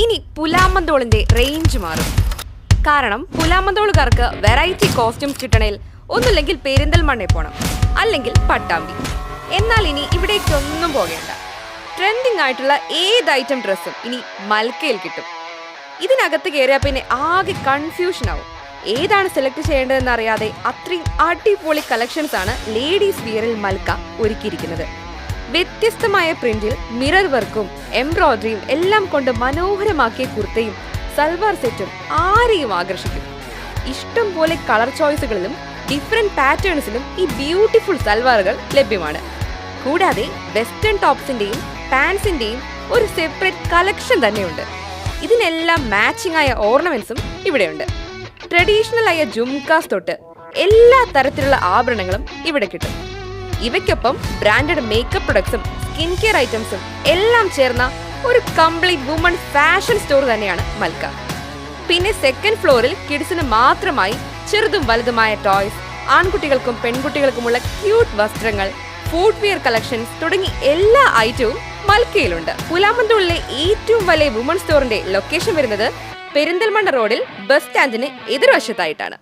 ഇനി പുലാമന്തോളിന്റെ റേഞ്ച് മാറും. കാരണം പുലാമന്തോളുകാർക്ക് വെറൈറ്റി കോസ്റ്റ്യൂംസ് കിട്ടണേൽ ഒന്നുമില്ലെങ്കിൽ പെരിന്തൽമണ്ണയിൽ പോണം അല്ലെങ്കിൽ പട്ടാമ്പി. എന്നാൽ ഇനി ഇവിടേക്കൊന്നും പോകേണ്ട. ട്രെൻഡിങ് ആയിട്ടുള്ള ഏത് ഐറ്റം ഡ്രസ്സും ഇനി മൽക്കയിൽ കിട്ടും. ഇതിനകത്ത് കയറിയാൽ പിന്നെ ആകെ കൺഫ്യൂഷൻ ആവും. ഏതാണ് സെലക്ട് ചെയ്യേണ്ടതെന്ന് അറിയാതെ അത്രയും അടിപൊളി കളക്ഷൻസ് ആണ് ലേഡീസ് വിയറിൽ മൽക്ക ഒരുക്കിയിരിക്കുന്നത്. വ്യത്യസ്തമായ പ്രിന്റിൽ മിറർ വർക്കും എംബ്രോയിഡറിയും എല്ലാം കൊണ്ട് മനോഹരമാക്കിയ കുർത്തയും സൽവാർ സെറ്റും ആരെയും ആകർഷിക്കും. ഇഷ്ടം പോലെ കളർ ചോയ്സുകളിലും ഡിഫറെന്റ് പാറ്റേൺസിലും ഈ ബ്യൂട്ടിഫുൾ സൽവാറുകൾ ലഭ്യമാണ്. കൂടാതെ വെസ്റ്റേൺ ടോപ്സിന്റെയും പാൻസിന്റെയും ഒരു സെപ്പറേറ്റ് കളക്ഷൻ തന്നെയുണ്ട്. ഇതിനെല്ലാം മാച്ചിങ് ആയ ഓർണമെന്റ്സും ഇവിടെയുണ്ട്. ട്രഡീഷണൽ ആയ ജുംകാസ് തൊട്ട് എല്ലാ തരത്തിലുള്ള ആഭരണങ്ങളും ഇവിടെ കിട്ടും. ഇവയ്ക്കൊപ്പം ബ്രാൻഡഡ് മേക്കപ്പ് പ്രൊഡക്ട്സും സ്കിൻ കെയർ ഐറ്റംസും എല്ലാം ചേർന്ന ഒരു കംപ്ലീറ്റ് വുമൺ ഫാഷൻ സ്റ്റോർ തന്നെയാണ് മൽക്ക. പിന്നെ സെക്കൻഡ് ഫ്ലോറിൽ കിഡ്സിന് മാത്രമായി ചെറുതും വലുതുമായ ടോയ്സ് ആൺകുട്ടികൾക്കും പെൺകുട്ടികൾക്കുമുള്ള ക്യൂട്ട് വസ്ത്രങ്ങൾ ഫുഡ് വെയർ കളക്ഷൻസ് തുടങ്ങി എല്ലാ ഐറ്റവും മൽക്കയിലുണ്ട്. പുലാമന്തൂളിലെ ഏറ്റവും വലിയ വുമൺ സ്റ്റോറിന്റെ ലൊക്കേഷൻ വരുന്നത് പെരിന്തൽമണ്ണ റോഡിൽ ബസ് സ്റ്റാൻഡിന് എതിർവശത്തായിട്ടാണ്.